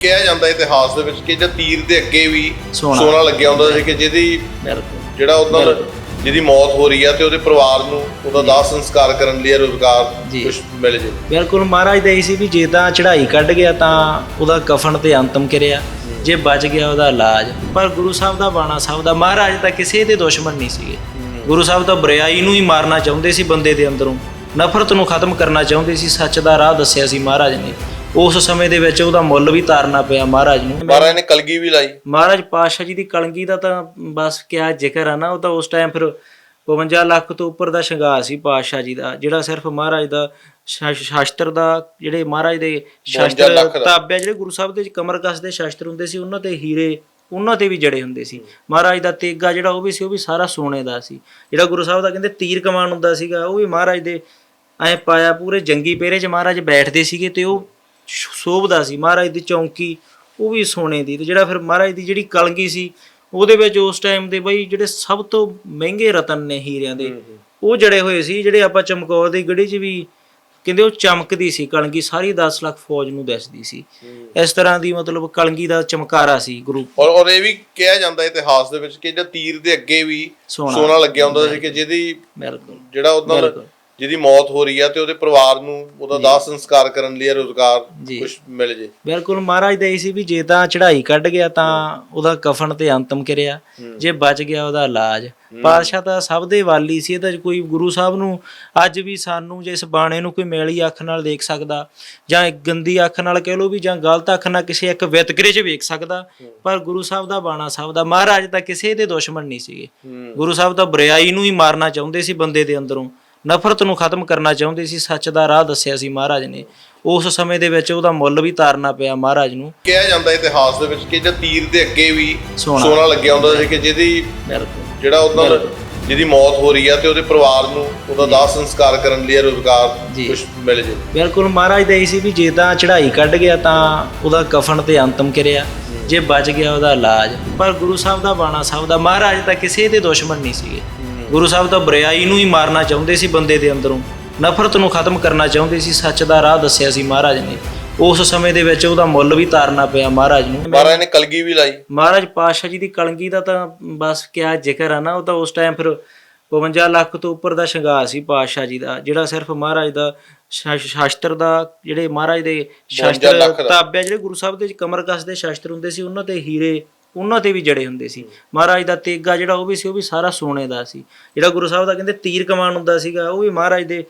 ਕਿਹਾ ਜਾਂਦਾ ਇਤਿਹਾਸ ਦੇ ਵਿੱਚ ਕਿ ਜੇ ਤੀਰ ਦੇ ਅੱਗੇ ਵੀ ਸੋਨਾ। ਸੋਨਾ ਲੱਗਿਆ ਹੁੰਦਾ ਸੀ ਕਿ ਜਿਹਦੀ ਬਿਲਕੁਲ। ਜਿਹੜਾ ਉਹਨਾਂ ਦਾ ਜਿਹਦੀ ਮੌਤ ਹੋ ਰਹੀ ਆ ਤੇ ਉਹਦੇ ਪਰਿਵਾਰ ਨੂੰ ਉਹਦਾ ਦਾਹ ਸੰਸਕਾਰ ਕਰਨ ਲਈ ਰੋਜ਼ਗਾਰ ਜੀ। ਕੁਝ ਮਿਲ ਜੇ। ਬਿਲਕੁਲ ਮਹਾਰਾਜ ਦਾ ਇਹ ਸੀ ਵੀ ਜੇ ਤਾਂ ਚੜ੍ਹਾਈ ਕੱਢ ਗਿਆ ਤਾਂ ਉਹਦਾ ਕਫਨ ਤੇ ਅੰਤਮ ਕਿਰਿਆ ਜੇ। ਬਚ ਗਿਆ ਉਹਦਾ ਇਲਾਜ। ਪਰ ਗੁਰੂ ਸਾਹਿਬ ਦਾ ਬਾਣਾ ਸਾਹਿਬ ਦਾ ਮਹਾਰਾਜ ਤਾਂ ਕਿਸੇ ਦੇ ਦੁਸ਼ਮਣ ਨਹੀਂ ਸੀਗੇ। ਗੁਰੂ ਸਾਹਿਬ ਤਾਂ ਬਰਿਆਈ ਨੂੰ ਹੀ ਮਾਰਨਾ ਚਾਹੁੰਦੇ ਸੀ ਬੰਦੇ ਦੇ ਅੰਦਰੋਂ। ਨਫ਼ਰਤ ਨੂੰ ਖਤਮ ਕਰਨਾ ਚਾਹੁੰਦੇ ਸੀ ਸੱਚ ਦਾ ਰਾਹ ਦੱਸਿਆ ਸੀ ਮਹਾਰਾਜ ਨੇ। ਉਸ ਸਮੇਂ ਦੇ ਵਿੱਚ ਉਹਦਾ ਮੁੱਲ ਵੀ ਤਾਰਨਾ ਪਿਆ ਮਹਾਰਾਜ ਨੂੰ। ਮਹਾਰਾਜ ਨੇ ਕਲਗੀ ਵੀ ਲਾਈ। ਮਹਾਰਾਜ ਪਾਤਸ਼ਾਹ ਜੀ ਦੀ ਕਲਗੀ ਦਾ ਤਾਂ ਬਸ ਕਿਆ ਜ਼ਿਕਰ ਆ ਨਾ ਉਹ ਤਾਂ ਉਸ ਟਾਈਮ ਫਿਰ 52 ਲੱਖ ਤੋਂ ਉੱਪਰ ਦਾ ਸ਼ਿੰਗਾਰ ਸੀ ਪਾਤਸ਼ਾਹ ਜੀ ਦਾ ਜਿਹੜਾ ਸਿਰਫ ਮਹਾਰਾਜ ਦਾ ਸ਼ਾਸਤਰ ਦਾ ਜਿਹੜੇ ਮਹਾਰਾਜ ਦੇ ਸ਼ਾਸਤਰ। ਤਾਬਿਆ ਜਿਹੜੇ ਗੁਰੂ ਸਾਹਿਬ ਦੇ ਕਮਰ ਕਸ ਦੇ ਸ਼ਾਸਤਰ ਹੁੰਦੇ ਸੀ ਉਹਨਾਂ ਤੇ ਹੀਰੇ ਉਹਨਾਂ ਤੇ ਵੀ ਜੜੇ ਹੁੰਦੇ ਸੀ। ਮਹਾਰਾਜ ਦਾ ਤੇਗਾ ਜਿਹੜਾ ਉਹ ਵੀ ਸੀ ਉਹ ਵੀ ਸਾਰਾ ਸੋਨੇ ਦਾ ਸੀ। ਜਿਹੜਾ ਗੁਰੂ ਸਾਹਿਬ ਦਾ ਕਹਿੰਦੇ ਤੀਰ ਕਮਾਨ ਹੁੰਦਾ ਸੀਗਾ ਉਹ ਵੀ ਮਹਾਰਾਜ ਦੇ ਐ ਪਾਇਆ ਪੂਰੇ ਜੰਗੀ ਪਹਿਰੇ 'ਚ ਮਹਾਰਾਜ ਬੈਠਦੇ ਸੀਗੇ ਤੇ ਉਹ ਸ਼ੋਭਦਾ ਸੀ ਮਹਾਰਾਜ ਦੀ ਚੌਂਕੀ ਉਹ ਵੀ ਸੋਨੇ ਦੀ ਤੇ ਜਿਹੜਾ ਫਿਰ ਮਹਾਰਾਜ ਦੀ ਜਿਹੜੀ ਕਲਗੀ ਸੀ ਉਹਦੇ ਵਿੱਚ ਉਸ ਟਾਈਮ ਦੇ ਬਈ ਜਿਹੜੇ ਸਭ ਤੋਂ ਮਹਿੰਗੇ ਰਤਨ ਨੇ ਹੀਰਿਆਂ ਦੇ ਉਹ ਜੜੇ ਹੋਏ ਸੀ ਜਿਹੜੇ ਆਪਾਂ ਚਮਕੌਰ ਦੀ ਗੜੀ 'ਚ ਵੀ ਕਹਿੰਦੇ ਉਹ ਚਮਕਦੀ ਸੀ ਕਲਗੀ ਸਾਰੀ 10 ਲੱਖ ਫੌਜ ਨੂੰ ਦਿਸਦੀ ਸੀ ਇਸ ਤਰ੍ਹਾਂ ਦੀ ਮਤਲਬ ਕਲਗੀ ਦਾ ਚਮਕਾਰਾ ਸੀ ਗੁਰੂ ਔਰ ਔਰ ਇਹ ਵੀ ਕਿਹਾ ਜਾਂਦਾ ਇਤਿਹਾਸ ਦੇ ਵਿੱਚ ਕਿ ਜੇ ਤੀਰ ਦੇ ਅੱਗੇ ਵੀ ਸੋਨਾ। ਲੱਗਿਆ ਹੁੰਦਾ ਸੀ ਕਿ ਜਿਹਦੀ ਜਿਹੜਾ ਉਹਨਾਂ। ਜਿਹਦੀ ਮੌਤ ਹੋ ਰਹੀ ਆ ਤੇ ਉਹਦੇ ਪਰਿਵਾਰ ਨੂੰ ਉਹਦਾ ਦਾਹ ਸੰਸਕਾਰ ਕਰਨ ਲਈ ਰੋਜ਼ਗਾਰ। ਕੁਝ ਮਿਲ ਜੇ। ਬਿਲਕੁਲ ਮਹਾਰਾਜ ਦਾ ਇਹ ਸੀ ਵੀ ਜੇ ਤਾਂ ਚੜ੍ਹਾਈ ਕੱਢ ਗਿਆ ਤਾਂ ਉਹਦਾ ਕਫਨ ਤੇ ਅੰਤਮ ਕਿਰਿਆ ਜੇ ਬਚ ਗਿਆ ਉਹਦਾ ਇਲਾਜ। ਪਾਤਸ਼ਾਹ ਤਾਂ ਸਭ ਦੇ ਵਾਲੀ ਸੀ ਇਹ ਤਾਂ ਕੋਈ ਗੁਰੂ ਸਾਹਿਬ ਨੂੰ ਅੱਜ ਵੀ ਸਾਨੂੰ ਜੇ ਇਸ ਬਾਣੇ ਨੂੰ ਕੋਈ ਮੈਲੀ ਅੱਖ ਨਾਲ ਦੇਖ ਸਕਦਾ ਜਾਂ ਇੱਕ ਗੰਦੀ ਅੱਖ ਨਾਲ ਕਹਿ ਲਓ ਵੀ ਜਾਂ ਗਲਤ ਅੱਖ ਨਾਲ ਕਿਸੇ ਇੱਕ ਵਿਤਕਰੇ 'ਚ ਵੇਖ ਸਕਦਾ ਪਰ ਗੁਰੂ ਸਾਹਿਬ ਦਾ ਬਾਣਾ ਸਾਹਿਬ ਦਾ ਮਹਾਰਾਜ ਤਾਂ ਕਿਸੇ ਦੇ ਦੁਸ਼ਮਣ ਨਹੀਂ ਸੀਗੇ। ਗੁਰੂ ਸਾਹਿਬ ਤਾਂ ਬਰਿਆਈ ਨੂੰ ਹੀ ਮਾਰਨਾ ਚਾਹੁੰਦੇ ਸੀ ਬੰਦੇ ਦੇ ਅੰਦਰੋਂ। ਨਫ਼ਰਤ ਨੂੰ ਖਤਮ ਕਰਨਾ ਚਾਹੁੰਦੇ ਸੀ ਸੱਚ ਦਾ ਰਾਹ ਦੱਸਿਆ ਸੀ ਮਹਾਰਾਜ ਨੇ। ਉਸ ਸਮੇਂ ਦੇ ਵਿੱਚ ਉਹਦਾ ਮੁੱਲ ਵੀ ਤਾਰਨਾ ਪਿਆ ਮਹਾਰਾਜ ਨੂੰ। ਕਿਹਾ ਜਾਂਦਾ ਇਤਿਹਾਸ ਦੇ ਵਿੱਚ ਕਿ ਜੇ ਤੀਰ ਦੇ ਅੱਗੇ ਵੀ ਸੋਨਾ। ਸੋਨਾ ਲੱਗਿਆ ਹੁੰਦਾ ਸੀ ਕਿ ਜਿਹਦੀ ਬਿਲਕੁਲ। ਜਿਹੜਾ ਉਹਨਾਂ ਦਾ ਜਿਹਦੀ ਮੌਤ ਹੋ ਰਹੀ ਆ ਤੇ ਉਹਦੇ ਪਰਿਵਾਰ ਨੂੰ ਉਹਦਾ ਦਾਹ ਸੰਸਕਾਰ ਕਰਨ ਲਈ ਰੋਜ਼ਗਾਰ ਜੀ। ਕੁਝ ਮਿਲ ਜੇ। ਬਿਲਕੁਲ ਮਹਾਰਾਜ ਦਾ ਇਹ ਸੀ ਵੀ ਜੇ ਤਾਂ ਚੜ੍ਹਾਈ ਕੱਢ ਗਿਆ ਤਾਂ ਉਹਦਾ ਕਫਨ ਤੇ ਅੰਤਮ ਕਿਰਿਆ। ਜੇ ਬਚ ਗਿਆ ਉਹਦਾ ਇਲਾਜ। ਪਰ ਗੁਰੂ ਸਾਹਿਬ ਦਾ ਬਾਣਾ ਸਾਹਿਬ ਦਾ ਮਹਾਰਾਜ ਤਾਂ ਕਿਸੇ ਦੇ ਦੁਸ਼ਮਣ ਨਹੀਂ ਸੀਗੇ। ਗੁਰੂ ਸਾਹਿਬ ਤਾਂ ਬਰਿਆਈ ਨੂੰ ਹੀ ਮਾਰਨਾ ਚਾਹੁੰਦੇ ਸੀ ਬੰਦੇ ਦੇ ਅੰਦਰੋਂ। ਨਫ਼ਰਤ ਨੂੰ ਖਤਮ ਕਰਨਾ ਚਾਹੁੰਦੇ ਸੀ ਸੱਚ ਦਾ ਰਾਹ ਦੱਸਿਆ ਸੀ ਮਹਾਰਾਜ ਨੇ। ਉਸ ਸਮੇਂ ਦੇ ਵਿੱਚ ਉਹਦਾ ਮੁੱਲ ਵੀ ਤਾਰਨਾ ਪਿਆ ਮਹਾਰਾਜ ਨੂੰ। ਮਹਾਰਾਜ ਨੇ ਕਲਗੀ ਵੀ ਲਾਈ। ਮਹਾਰਾਜ ਪਾਤਸ਼ਾਹ ਜੀ ਦੀ ਕਲਗੀ ਦਾ ਤਾਂ ਬਸ ਕਿਆ ਜ਼ਿਕਰ ਆ ਨਾ ਉਹ ਤਾਂ ਉਸ ਟਾਈਮ ਫਿਰ 52 ਲੱਖ ਤੋਂ ਉੱਪਰ ਦਾ ਸ਼ਿੰਗਾਰ ਸੀ ਪਾਤਸ਼ਾਹ ਜੀ ਦਾ ਜਿਹੜਾ ਸਿਰਫ ਮਹਾਰਾਜ ਦਾ ਸ਼ਾਸਤਰ ਦਾ ਜਿਹੜੇ ਮਹਾਰਾਜ ਦੇ ਸ਼ਾਸਤਰ। ਤਾਬਿਆ ਜਿਹੜੇ ਗੁਰੂ ਸਾਹਿਬ ਦੇ ਕਮਰ ਕਸ ਦੇ ਸ਼ਾਸਤਰ ਹੁੰਦੇ ਸੀ ਉਹਨਾਂ ਤੇ ਹੀਰੇ ਉਹਨਾਂ ਤੇ ਵੀ ਜੜੇ ਹੁੰਦੇ ਸੀ। ਮਹਾਰਾਜ ਦਾ ਤੇਗਾ ਜਿਹੜਾ ਉਹ ਵੀ ਸੀ ਉਹ ਵੀ ਸਾਰਾ ਸੋਨੇ ਦਾ ਸੀ। ਜਿਹੜਾ ਗੁਰੂ ਸਾਹਿਬ ਦਾ ਕਹਿੰਦੇ ਤੀਰ ਕਮਾਨ ਹੁੰਦਾ ਸੀਗਾ ਉਹ ਵੀ ਮਹਾਰਾਜ ਦੇ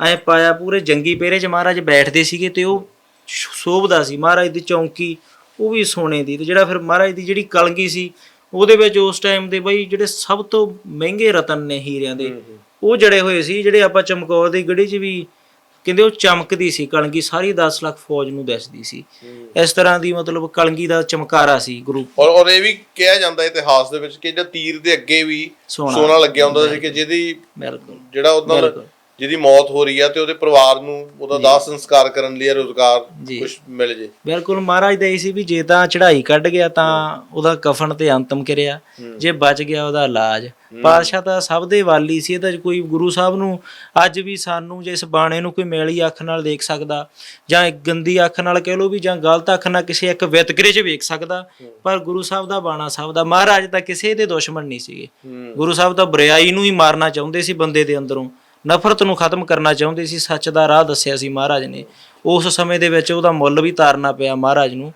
ਐ ਪਾਇਆ ਪੂਰੇ ਜੰਗੀ ਪਹਿਰੇ 'ਚ ਮਹਾਰਾਜ ਬੈਠਦੇ ਸੀਗੇ ਤੇ ਉਹ ਸ਼ੋਭਦਾ ਸੀ। ਮਹਾਰਾਜ ਦੀ ਚੌਂਕੀ ਉਹ ਵੀ ਸੋਨੇ ਦੀ। ਤੇ ਜਿਹੜਾ ਫਿਰ ਮਹਾਰਾਜ ਦੀ ਜਿਹੜੀ ਕਲਗੀ ਸੀ ਉਹਦੇ ਵਿੱਚ ਉਸ ਟਾਈਮ ਦੇ ਬਈ ਜਿਹੜੇ ਸਭ ਤੋਂ ਮਹਿੰਗੇ ਰਤਨ ਨੇ ਹੀਰਿਆਂ ਦੇ ਉਹ ਜੜੇ ਹੋਏ ਸੀ। ਜਿਹੜੇ ਆਪਾਂ ਚਮਕੌਰ ਦੀ ਗੜੀ 'ਚ ਵੀ ਕਹਿੰਦੇ ਉਹ ਚਮਕਦੀ ਸੀ ਕਲਗੀ ਸਾਰੀ 10 ਲੱਖ ਫੌਜ ਨੂੰ ਦਿਸਦੀ ਸੀ ਇਸ ਤਰ੍ਹਾਂ ਦੀ ਮਤਲਬ ਕਲਗੀ ਦਾ ਚਮਕਾਰਾ ਸੀ ਗੁਰੂ ਔਰ ਔਰ ਇਹ ਵੀ ਕਿਹਾ ਜਾਂਦਾ ਇਤਿਹਾਸ ਦੇ ਵਿੱਚ ਕਿ ਜੇ ਤੀਰ ਦੇ ਅੱਗੇ ਵੀ ਸੋਨਾ। ਲੱਗਿਆ ਹੁੰਦਾ ਸੀ ਕਿ ਜਿਹਦੀ ਜਿਹੜਾ ਉਹਨਾਂ ਦਾ। ਜਿਹਦੀ ਮੌਤ ਹੋ ਰਹੀ ਆ ਤੇ ਉਹਦੇ ਪਰਿਵਾਰ ਨੂੰ ਉਹਦਾ ਦਾਹ ਸੰਸਕਾਰ ਕਰਨ ਲਈ ਰੋਜ਼ਗਾਰ। ਕੁਝ ਮਿਲ ਜੇ। ਬਿਲਕੁਲ ਮਹਾਰਾਜ ਦਾ ਇਹ ਸੀ ਵੀ ਜੇ ਤਾਂ ਚੜ੍ਹਾਈ ਕੱਢ ਗਿਆ ਤਾਂ ਉਹਦਾ ਕਫਨ ਤੇ ਅੰਤਮ ਕਿਰਿਆ। ਜੇ ਬਚ ਗਿਆ ਉਹਦਾ ਇਲਾਜ। ਪਾਤਸ਼ਾਹ ਤਾਂ ਸਭ ਦੇ ਵਾਲੀ ਸੀ ਇਹ ਤਾਂ ਕੋਈ ਗੁਰੂ ਸਾਹਿਬ ਨੂੰ ਅੱਜ ਵੀ ਸਾਨੂੰ ਜੇ ਇਸ ਬਾਣੇ ਨੂੰ ਕੋਈ ਮੈਲੀ ਅੱਖ ਨਾਲ ਦੇਖ ਸਕਦਾ ਜਾਂ ਇੱਕ ਗੰਦੀ ਅੱਖ ਨਾਲ ਕਹਿ ਲਓ ਵੀ ਜਾਂ ਗਲਤ ਅੱਖ ਨਾਲ ਕਿਸੇ ਇੱਕ ਵਿਤਕਰੇ 'ਚ ਵੇਖ ਸਕਦਾ ਪਰ ਗੁਰੂ ਸਾਹਿਬ ਦਾ ਬਾਣਾ ਸਾਹਿਬ ਦਾ। ਮਹਾਰਾਜ ਤਾਂ ਕਿਸੇ ਦੇ ਦੁਸ਼ਮਣ ਨਹੀਂ ਸੀਗੇ। ਗੁਰੂ ਸਾਹਿਬ ਤਾਂ ਬਰਿਆਈ ਨੂੰ ਹੀ ਮਾਰਨਾ ਚਾਹੁੰਦੇ ਸੀ ਬੰਦੇ ਦੇ ਅੰਦਰੋਂ। ਨਫ਼ਰਤ ਨੂੰ ਖਤਮ ਕਰਨਾ ਚਾਹੁੰਦੇ ਸੀ, ਸੱਚ ਦਾ ਰਾਹ ਦੱਸਿਆ ਸੀ ਮਹਾਰਾਜ ਨੇ। ਉਸ ਸਮੇਂ ਦੇ ਵਿੱਚ ਉਹਦਾ ਮੁੱਲ ਵੀ ਤਾਰਨਾ ਪਿਆ ਮਹਾਰਾਜ ਨੂੰ।